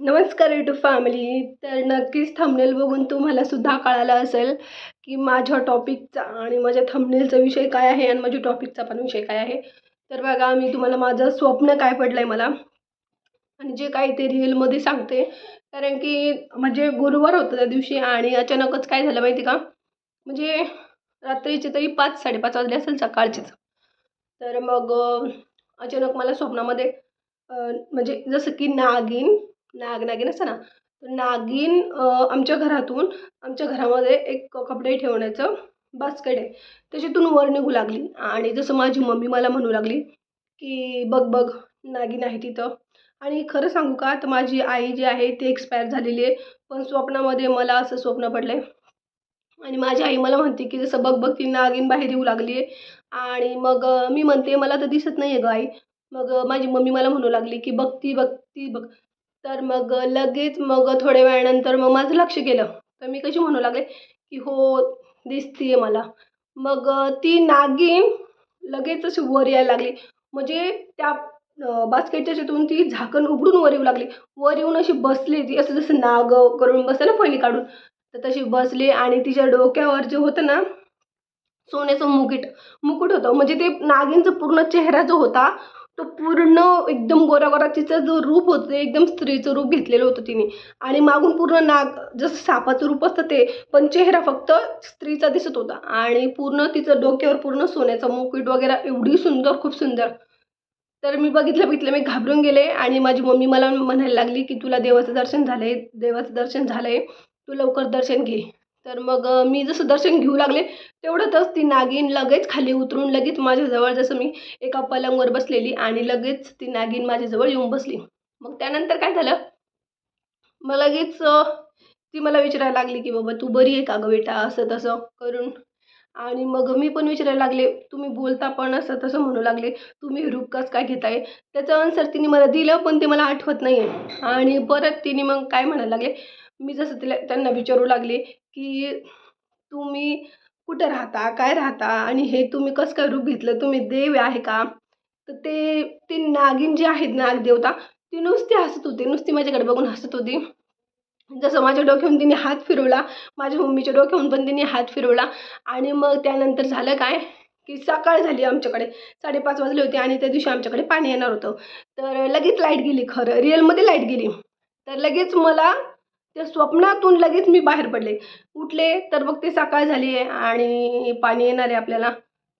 नमस्कार YouTube family तर नक्कीच थंबनेल बघून तुम्हाला सुद्धा कळालं असेल की माझ्या टॉपिकचा आणि माझ्या थंबनेलचा विषय काय आहे आणि माझ्या टॉपिकचा पण विषय काय आहे. तर बघा मी तुम्हाला माझं स्वप्न काय पडलं आहे मला आणि जे काही ते रिअलमध्ये सांगते. कारण की म्हणजे गुरुवार होतं त्या दिवशी आणि अचानकच काय झालं माहिती का? म्हणजे रात्रीचे तरी पाच साडेपाच वाजले असेल सकाळचेच. तर मग अचानक मला स्वप्नामध्ये म्हणजे जसं की नागिन नाग नागिन असतं ना तर नागिन आमच्या घरातून आमच्या घरामध्ये एक कपडे ठेवण्याचं बास्केट आहे. त्याच्यातून वर निघू लागली आणि जसं माझी मम्मी मला म्हणू लागली की बघ बघ नागिन आहे तिथं. आणि खरं सांगू का तर माझी आई जी आहे ती एक्सपायर झालेली आहे पण स्वप्नामध्ये मला असं स्वप्न पडलं आहे आणि माझी आई मला म्हणते की जसं बघ बघ ती नागिन बाहेर येऊ लागली आहे. आणि मग मी म्हणते मला तर दिसत नाही आहे गं आई. मग माझी मम्मी मला म्हणू लागली की बघती बघती बघ. तर मग लगेच मग थोड्या वेळानंतर मग माझं लक्ष गेलं. तर मी कशी म्हणू लागले की हो दिसतीये मला. मग ती नागिन लगेच अशी वर यायला लागली. म्हणजे त्या बास्केटच्या शेतून ती झाकण उघडून वर येऊ लागली. वर येऊन अशी बसली ती. असं जसं नाग करून बसते ना फणी काढून तर तशी बसली आणि तिच्या डोक्यावर जे होतं ना सोन्याचं मुकुट मुकुट होतं. म्हणजे ते नागिनचं पूर्ण चेहरा जो होता तो पूर्ण एकदम गोरा गोरा तिचं जो रूप होतं ते एकदम स्त्रीचं रूप घेतलेलं होतं तिने. आणि मागून पूर्ण नाग जसं सापाचं रूप असतं ते पण चेहरा फक्त स्त्रीचा दिसत होता. आणि पूर्ण तिचं डोक्यावर पूर्ण सोन्याचं मुकुट वगैरे एवढी सुंदर खूप सुंदर. तर मी बघितलं बघितलं मी घाबरून गेले. आणि माझी मम्मी मला म्हणायला लागली की तुला देवाचं दर्शन झालं आहे देवाचं दर्शन झालं आहे तू लवकर दर्शन घे. तर मग मी जसं दर्शन घेऊ लागले तेवढ्यातच ती नागिन लगेच खाली उतरून लगेच माझ्याजवळ जसं मी एका पलंगवर बसलेली आणि लगेच ती नागिन माझ्याजवळ येऊन बसली. मग त्यानंतर काय झालं? मग लगेच ती मला विचारायला लागली की बाबा तू बरी आहे का गं बेटा? असं तसं करून. आणि मग मी पण विचारायला लागले तुम्ही बोलता पण असं तसं म्हणू लागले. तुम्ही रूप काय घेताय? त्याचं आन्सर तिने मला दिलं पण ते मला आठवत नाही आहे आणि परत तिने मग काय म्हणायला लागले? मी जसं तिला त्यांना विचारू लागले की तुम्ही कुठं राहता? काय राहता? आणि हे तुम्ही कसं काय रूप घेतलं? तुम्ही देव आहे का? तर ते ते नागिन जे आहेत नागदेवता ती नुसती हसत होती. नुसती माझ्याकडे बघून हसत होती. जसं माझ्या डोक्याहून तिने हात फिरवला माझ्या मम्मीच्या डोक्याहून पण तिने हात फिरवला. आणि मग त्यानंतर झालं काय? की सकाळ झाली आमच्याकडे. साडेपाच वाजले होते आणि त्या दिवशी आमच्याकडे पाणी येणार होतं. तर लगेच लाइट गेली खरं. रिअलमध्ये लाइट गेली. तर लगेच मला त्या स्वप्नातून लगेच मी बाहेर पडले. उठले तर मग ते सकाळ झाली आहे आणि पाणी येणार आहे आपल्याला.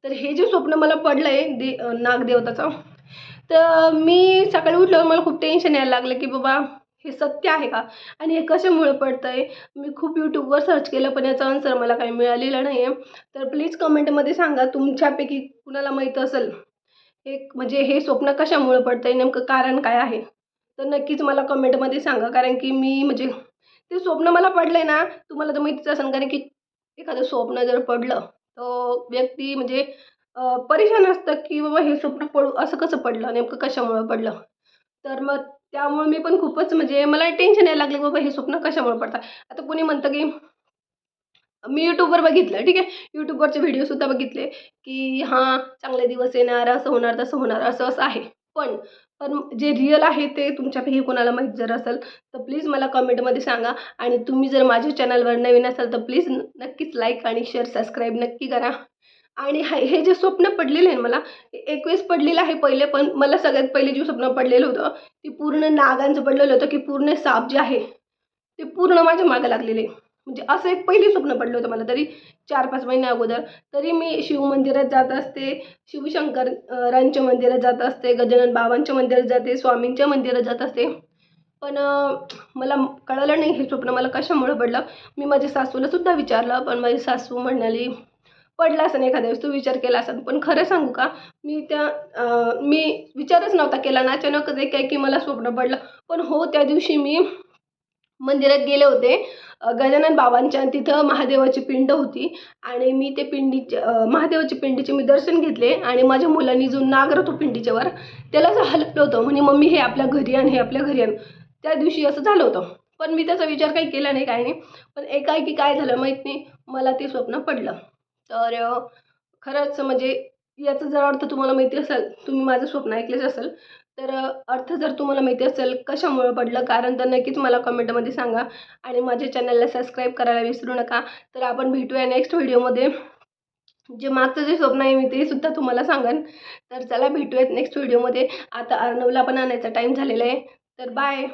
तर हे जे स्वप्न मला पडलं आहे दे नागदेवताचं तर मी सकाळी उठल्यावर मला खूप टेन्शन यायला लागलं की बाबा हे सत्य आहे का? आणि हे कशामुळे पडतं आहे मी खूप यूट्यूबवर सर्च केलं पण याचा आन्सर मला काही मिळालेलं नाही आहे तर प्लीज कमेंटमध्ये सांगा तुमच्यापैकी कुणाला माहीत असेल? हे म्हणजे हे स्वप्न कशामुळे पडतं आहे नेमकं कारण काय आहे? तर नक्कीच मला कमेंटमध्ये सांगा कारण की मी म्हणजे ते स्वप्न मला पडलं आहे ना तुम्हाला तर माहितीच असं कारण की एखादं स्वप्न जर पडलं तर व्यक्ती म्हणजे परेशान असतं की बाबा हे स्वप्न पडू असं कसं पडलं नेमकं कशामुळं पडलं? तर मग त्यामुळे मी पण खूपच म्हणजे मला टेन्शन यायला लागले बाबा हे स्वप्न कशामुळे पडतात? आता कोणी म्हणतं की मी यूट्यूबवर बघितलं ठीक आहे? यूट्यूबवरचे व्हिडिओसुद्धा बघितले की हां चांगले दिवस येणार असं होणार तसं होणार असं असं आहे. पण पण जे रिअल आहे ते तुमच्यापैकी कोणाला माहीत जर असेल तर प्लीज मला कमेंटमध्ये सांगा. आणि तुम्ही जर माझ्या चॅनलवर नवीन असाल तर प्लीज नक्कीच लाईक आणि शेअर सबस्क्राईब नक्की करा. आणि हा हे जे स्वप्न पडलेलं आहे मला एकवीस पडलेलं आहे पहिले पण मला सगळ्यात पहिले जे स्वप्न पडलेलं होतं ते पूर्ण नागांचं पडलेलं होतं की पूर्ण साप जे आहे ते पूर्ण माझ्या मागं लागलेले. म्हणजे असं एक पहिली स्वप्न पडलं होतं मला तरी चार पाच महिन्या अगोदर. तरी मी शिव मंदिरात जात असते शिवशंकर रांच्या मंदिरात जात असते गजानन बाबांच्या मंदिरात जाते स्वामींच्या मंदिरात जात असते. पण मला कळलं नाही हे स्वप्न मला कशामुळे पडलं. मी माझ्या सासूला सुद्धा विचारलं पण माझी सासू म्हणाली पडला असं एखाद्या वेळेस तू विचार केला असेल. पण खरं सांगू का मी त्या मी विचारच नव्हता केला. ना अचानकच एक काय की मला स्वप्न पडलं. पण हो त्या दिवशी मी मंदिरात गेले होते. गजानन बाबांच्या तिथं महादेवाची पिंड होती. आणि मी ते पिंडीचे महादेवाची पिंडीचे मी दर्शन घेतले आणि माझ्या मुलांनी जो नागर होतो पिंडीच्यावर त्यालाच असं हलवलं होतं. म्हणे मम्मी हे आपल्या घरी आण हे आपल्या घरी आण. त्या दिवशी असं झालं होतं. पण मी त्याचा विचार काही केला नाही काही नाही. पण एकाएकी काय झालं माहीत नाही. मला ते स्वप्न पडलं. तर खरंच म्हणजे याचा जर अर्थ तुम्हाला माहिती असेल तुम्ही माझं स्वप्न ऐकलेच असेल तर अर्थ जर तुम्हाला माहिती असेल कशामुळं पडलं कारण तर नक्कीच मला कमेंटमध्ये सांगा आणि माझ्या चॅनलला सबस्क्राईब करायला विसरू नका. तर आपण भेटूया नेक्स्ट व्हिडिओमध्ये. जे मागचं जे स्वप्न आहे मी ते सुद्धा तुम्हाला सांगेन. तर चला भेटूयात नेक्स्ट व्हिडिओमध्ये. आता अर्णवला पण आणायचा टाईम झालेला आहे. तर बाय